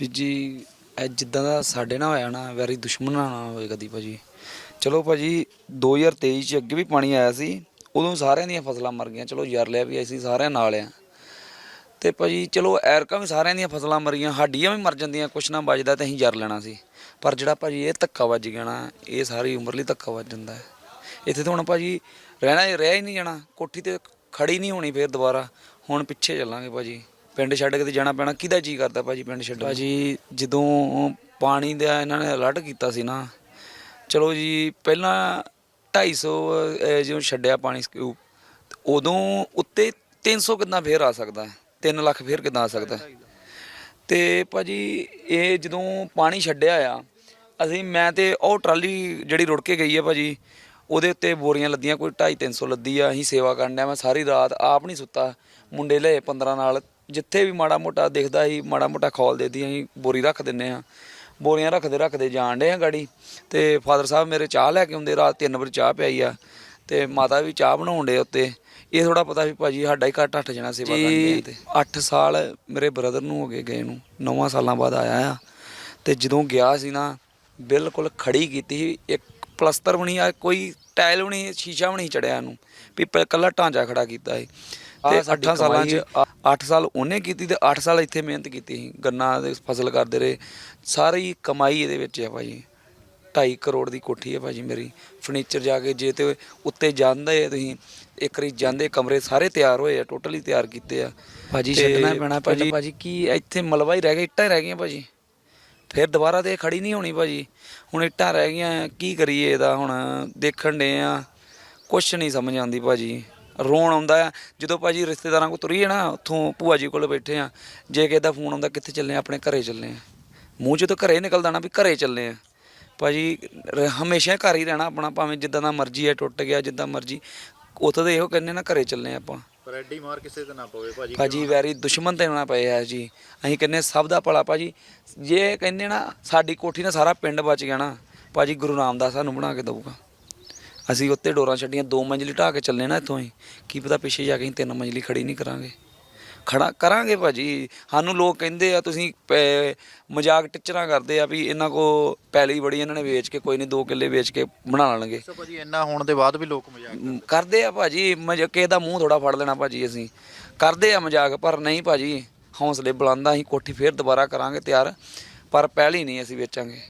ਵੀ ਜੀ, ਇਹ ਜਿੱਦਾਂ ਦਾ ਸਾਡੇ ਨਾਲ ਹੋਇਆ ਨਾ, ਵੈਰੀ ਦੁਸ਼ਮਣਾਂ ਨਾਲ ਹੋਏ ਕਦੀ ਭਾਜੀ। ਚਲੋ ਭਾਜੀ 2023 ਚ ਅੱਗੇ ਵੀ ਪਾਣੀ ਆਇਆ ਸੀ, ਉਦੋਂ ਸਾਰਿਆਂ ਦੀਆਂ ਫਸਲਾਂ ਮਰ ਗਈਆਂ। ਚਲੋ ਯਰ ਲਿਆ ਵੀ ਅਸੀਂ ਸਾਰਿਆਂ ਨਾਲ ਆ। ਤੇ ਭਾਜੀ, ਚਲੋ ਐਰਕਾਂ ਵੀ ਸਾਰਿਆਂ ਦੀਆਂ ਫਸਲਾਂ ਮਰੀਆਂ ਸਾਡੀਆਂ ਵੀ ਮਰ ਜਾਂਦੀਆਂ, ਕੁਛ ਨਾ ਬਚਦਾ ਤੇ ਅਸੀਂ ਜਰ ਲੈਣਾ ਸੀ। ਪਰ ਜਿਹੜਾ ਭਾਜੀ, ਇਹ ਧੱਕਾ ਵੱਜ ਗਿਆ ਨਾ, ਇਹ ਸਾਰੀ ਉਮਰ ਲਈ ਧੱਕਾ ਵੱਜ ਜਾਂਦਾ ਹੈ। ਇੱਥੇ ਤਾਂ ਹੁਣ ਭਾਜੀ, ਰਹਿਣਾ, ਰਹਿ ਹੀ ਨਹੀਂ ਜਾਣਾ। ਕੋਠੀ ਤੇ ਖੜੀ ਨਹੀਂ ਹੋਣੀ ਫੇਰ ਦੁਬਾਰਾ। ਹੁਣ ਪਿੱਛੇ ਚੱਲਾਂਗੇ ਭਾਜੀ। ਪਿੰਡ ਛੱਡ ਕੇ ਤੇ ਜਾਣਾ ਪੈਣਾ ਕਿਹਦਾ ਜੀ ਕਰਦਾ ਭਾਜੀ ਪਿੰਡ ਛੱਡੋ ਭਾਜੀ ਜਦੋਂ ਪਾਣੀ ਦਾ ਇਹਨਾਂ ਨੇ ਅਲਰਟ ਕੀਤਾ ਸੀ ਨਾ ਚਲੋ ਜੀ ਪਹਿਲਾਂ 250 ਅਹ, ਜਦੋਂ ਛੱਡਿਆ ਪਾਣੀ ਸਕੂਪ ਉਦੋਂ ਉੱਤੇ 300 ਕਿੱਦਾਂ ਫੇਰ ਆ ਸਕਦਾ ਹੈ 3 ਲੱਖ ਫੇਰ ਕਿੱਦਾਂ ਆ ਸਕਦਾ? ਹੈ ਤੇ ਭਾਜੀ ਇਹ ਜਦੋਂ ਪਾਣੀ ਛੱਡਿਆ ਆ ਅਸੀਂ ਮੈਂ ਤੇ ਉਹ ਟਰਾਲੀ ਜਿਹੜੀ ਰੁੜ ਕੇ ਗਈ ਹੈ ਭਾਜੀ ਉਹਦੇ ਉੱਤੇ ਬੋਰੀਆਂ ਲੱਦੀਆਂ ਕੋਈ 2.5 300 ਲੱਦੀ ਆ ਅਸੀਂ ਸੇਵਾ ਕਰਨ ਡਿਆ ਮੈਂ ਸਾਰੀ ਰਾਤ ਆਪ ਨਹੀਂ ਸੁੱਤਾ ਮੁੰਡੇ ਲਏ 15 ਨਾਲ ਜਿੱਥੇ ਵੀ ਮਾੜਾ ਮੋਟਾ ਦਿਖਦਾ ਸੀ ਮਾੜਾ ਮੋਟਾ ਖੋਲ ਦੇਦੀ ਅਸੀਂ ਬੋਰੀ ਰੱਖ ਦਿੰਨੇ ਆ ਬੋਰੀਆਂ ਰੱਖਦੇ ਰੱਖਦੇ ਜਾਣ ਡੇ ਆ ਗਾੜੀ ਤੇ ਫਾਦਰ ਸਾਹਿਬ ਮੇਰੇ ਚਾਹ ਲੈ ਕੇ ਆਉਂਦੇ ਰਾਤ 3 ਵਜੇ ਚਾਹ ਪਿਆਈ ਆ ਤੇ ਮਾਤਾ ਵੀ ਚਾਹ ਬਣਾਉਣ ਡੇ ਉੱਤੇ। ਇਹ ਥੋੜਾ ਪਤਾ ਵੀ ਭਾਜੀ ਸਾਡਾ ਹੀ ਘੱਟ ਅੱਠ ਜਣਾ ਸੇਵਾ ਕਰਦੇ ਤੇ। 8 ਸਾਲ ਮੇਰੇ ਬ੍ਰਦਰ ਨੂੰ ਹੋ ਗਏ ਗਏ ਨੂੰ 9 ਸਾਲਾਂ ਬਾਅਦ ਆਇਆ ਆ। ਤੇ ਜਦੋਂ ਗਿਆ ਸੀ ਨਾ ਬਿਲਕੁਲ ਖੜੀ ਕੀਤੀ ਸੀ ਇੱਕ ਪਲਸਤਰ ਨਹੀਂ ਆ ਕੋਈ ਟਾਇਲ ਨਹੀਂ ਸ਼ੀਸ਼ਾ ਨਹੀਂ ਚੜਿਆ ਇਹਨੂੰ ਵੀ ਇਕੱਲਾ ਢਾਂਚਾ ਖੜਾ ਕੀਤਾ ਸੀ। ਤੇ 8 ਸਾਲਾਂ 'ਚ 8 ਸਾਲ ਉਹਨੇ ਕੀਤੀ ਤੇ 8 ਸਾਲ ਇੱਥੇ ਮਿਹਨਤ ਕੀਤੀ ਸੀ। ਗੰਨਾ ਦੇ ਫਸਲ ਕਰਦੇ ਰਹੇ। ਸਾਰੀ ਕਮਾਈ ਇਹਦੇ ਵਿੱਚ ਹੈ ਭਾਜੀ। 2.5 ਕਰੋੜ ਦੀ ਕੋਠੀ ਹੈ ਭਾਜੀ ਮੇਰੀ। ਫਰਨੀਚਰ ਜਾ ਕੇ ਜੇ ਤੇ ਉੱਤੇ ਜਾਂਦੇ ਤੁਸੀਂ ਇੱਕ ਵਾਰੀ ਜਾਂਦੇ ਕਮਰੇ ਸਾਰੇ ਤਿਆਰ ਹੋਏ ਆ ਟੋਟਲੀ ਤਿਆਰ ਕੀਤੇ ਆ। ਭਾਜੀ ਛੱਡਣਾ ਪੈਣਾ ਭਾਜੀ ਭਾਜੀ। ਕੀ ਇੱਥੇ ਮਲਵਾ ਹੀ ਰਹਿ ਗਿਆ ਇੱਟਾਂ ਹੀ ਰਹਿ ਗਈਆਂ ਭਾਜੀ। ਫਿਰ ਦੁਬਾਰਾ ਤੇ ਖੜੀ ਨਹੀਂ ਹੋਣੀ ਭਾਜੀ। ਹੁਣ ਇੱਟਾਂ ਰਹਿ ਗਈਆਂ ਕੀ ਕਰੀਏ ਇਹਦਾ ਹੁਣ ਦੇਖਣ ਡੇ ਆ। ਕੁਛ ਨਹੀਂ ਸਮਝ ਆਉਂਦੀ ਭਾਜੀ। ਰੋਣ ਆਉਂਦਾ ਆ। ਜਦੋਂ ਭਾਜੀ ਰਿਸ਼ਤੇਦਾਰਾਂ ਕੋ ਤੁਰੀਏ ਨਾ ਉੱਥੋਂ ਭੂਆ ਜੀ ਕੋਲ ਬੈਠੇ ਆ। ਜੇ ਕਿਸੇ ਦਾ ਫੋਨ ਆਉਂਦਾ ਕਿੱਥੇ ਚੱਲੇ ਆ? ਆਪਣੇ ਘਰੇ ਚੱਲੇ ਆ। ਮੂੰਹ ਚੋਂ ਤਾਂ ਘਰੇ ਨਿਕਲਦਾ ਨਾ ਵੀ ਘਰੇ ਚੱਲੇ ਆ। ਭਾਜੀ ਰ- ਹਮੇਸ਼ਾ ਘਰ ਹੀ ਰਹਿਣਾ ਆਪਣਾ ਭਾਵੇਂ ਜਿੱਦਾਂ ਦਾ ਮਰਜ਼ੀ ਹੈ ਟੁੱਟ ਗਿਆ ਜਿੱਦਾਂ ਮਰਜ਼ੀ। ਉੱਥੇ ਤਾਂ ਇਹੋ ਕਹਿੰਦੇ ਨਾ ਘਰੇ ਚੱਲੇ ਆ ਆਪਾਂ। ਪਰ ਐਡੀ ਮਾਰ ਕਿਸੇ ਤੇ ਨਾ ਪਵੇ ਭਾਜੀ। ਭਾਜੀ ਵੈਰੀ ਦੁਸ਼ਮਣ ਤੇ ਨਾ ਪਏ ਆ ਜੀ। ਅਸੀਂ ਕਹਿੰਦੇ ਸਭ ਦਾ ਭਲਾ ਭਾਜੀ। ਜੇ ਕਹਿੰਦੇ ਨਾ ਸਾਡੀ ਕੋਠੀ ਨਾਲ ਸਾਰਾ ਪਿੰਡ ਬਚ ਗਿਆ ਨਾ ਭਾਜੀ ਗੁਰੂ ਰਾਮਦਾਸ ਸਾਨੂੰ ਬਣਾ ਕੇ ਦਊਗਾ। ਅਸੀਂ ਉੱਤੇ ਡੋਰਾਂ ਛੱਡੀਆਂ ਦੋ ਮੰਜ਼ਲੀ ਢਾਹ ਕੇ ਚੱਲੇ ਨਾ ਇੱਥੋਂ ਹੀ। ਕੀ ਪਤਾ ਪਿੱਛੇ ਜਾ ਕੇ ਅਸੀਂ ਤਿੰਨ ਮੰਜ਼ਲੀ ਖੜੀ ਨਹੀਂ ਕਰਾਂਗੇ। ਖੜਾ ਕਰਾਂਗੇ ਭਾਜੀ। ਸਾਨੂੰ ਲੋਕ ਕਹਿੰਦੇ ਆ ਤੁਸੀਂ ਪੈ- ਮਜ਼ਾਕ ਟਿਚਰਾਂ ਕਰਦੇ ਆ ਵੀ ਇਹਨਾਂ ਕੋ ਪੈਲੀ ਬੜੀ ਇਹਨਾਂ ਨੇ ਵੇਚ ਕੇ ਕੋਈ ਨਹੀਂ ਦੋ ਕਿੱਲੇ ਵੇਚ ਕੇ ਬਣਾ ਲੈਣਗੇ। ਸੋ ਭਾਜੀ ਇੰਨਾ ਹੋਣ ਦੇ ਬਾਅਦ ਵੀ ਲੋਕ ਮਜ਼ਾਕ ਮ, ਕਰਦੇ ਆ ਭਾਜੀ। ਮਜ ਕਿਸੇ ਦਾ ਮੂੰਹ ਥੋੜਾ ਫੜ ਲੈਣਾ ਭਾਜੀ ਅਸੀਂ। ਕਰਦੇ ਆ ਮਜ਼ਾਕ ਪਰ ਨਹੀਂ ਭਾਜੀ। ਹੌਸਲੇ ਬੁਲੰਦ ਆ ਅਸੀਂ ਕੋਠੀ ਫੇਰ ਦੁਬਾਰਾ ਕਰਾਂਗੇ ਤਿਆਰ। ਪਰ ਪਹਿਲੀ ਨਹੀਂ ਅਸੀਂ ਵੇਚਾਂਗੇ।